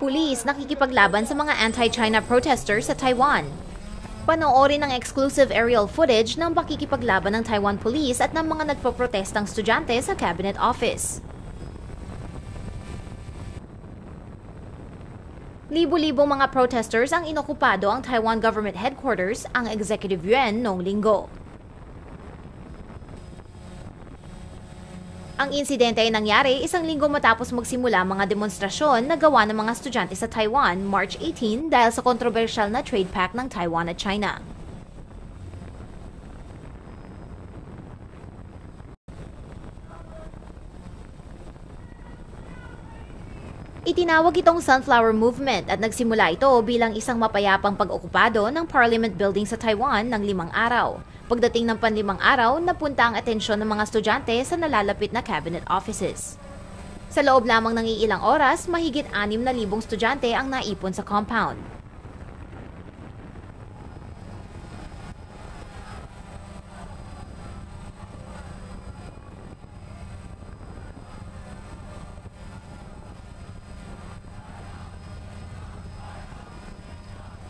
Pulis nakikipaglaban sa mga anti-China protesters sa Taiwan. Panoorin ang exclusive aerial footage ng pakikipaglaban ng Taiwan Police at ng mga nagpoprotestang estudyante sa Cabinet Office. Libo-libong mga protesters ang inokupado ang Taiwan Government Headquarters, ang Executive Yuan, noong linggo. Ang insidente ay nangyari isang linggo matapos magsimula mga demonstrasyon na gawa ng mga estudyante sa Taiwan March 18 dahil sa kontrobersyal na trade pact ng Taiwan at China. Itinawag itong Sunflower Movement at nagsimula ito bilang isang mapayapang pag-okupado ng Parliament Building sa Taiwan ng limang araw. Pagdating ng panlimang araw, napunta ang atensyon ng mga estudyante sa nalalapit na cabinet offices. Sa loob lamang ng iilang oras, mahigit 6,000 estudyante ang naipon sa compound.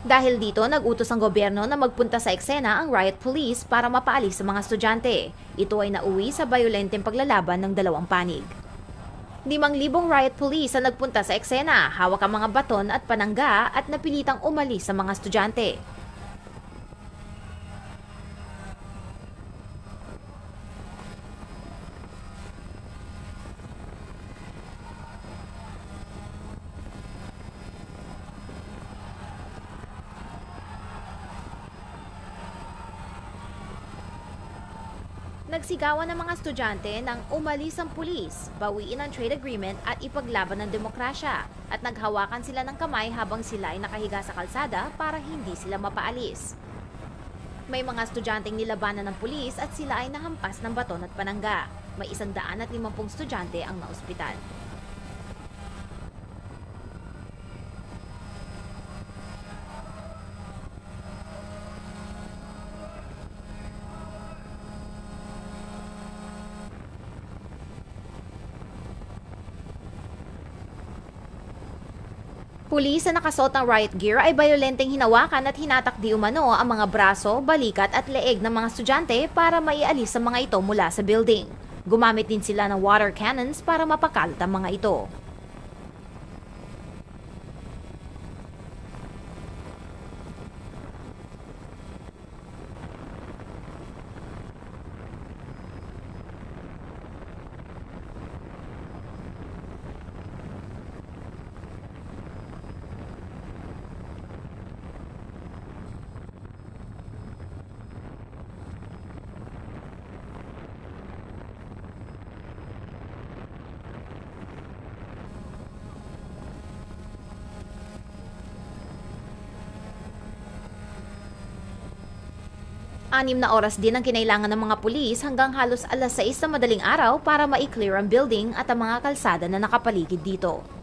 Dahil dito, nag-utos ang gobyerno na magpunta sa eksena ang riot police para mapaalis sa mga estudyante. Ito ay nauwi sa bayolenteng paglalaban ng dalawang panig. Limang libong riot police ang nagpunta sa eksena, hawak ang mga baton at panangga at napilitang umalis sa mga estudyante. Nagsigawan ng mga estudyante nang umalis ang pulis, bawiin ang trade agreement at ipaglaban ng demokrasya. At naghawakan sila ng kamay habang sila ay nakahiga sa kalsada para hindi sila mapaalis. May mga estudyanteng nilabanan ng pulis at sila ay nahampas ng baton at panangga. May isang daan at limampung estudyante ang naospital. Pulis na nakasuot ng riot gear ay bayolenteng hinawakan at hinatak di umano ang mga braso, balikat at leeg ng mga estudyante para maialis ang mga ito mula sa building. Gumamit din sila ng water cannons para mapakalat ang mga ito. Anim na oras din ang kinailangan ng mga pulis hanggang halos alas 6 na madaling araw para ma-clear ang building at ang mga kalsada na nakapaligid dito.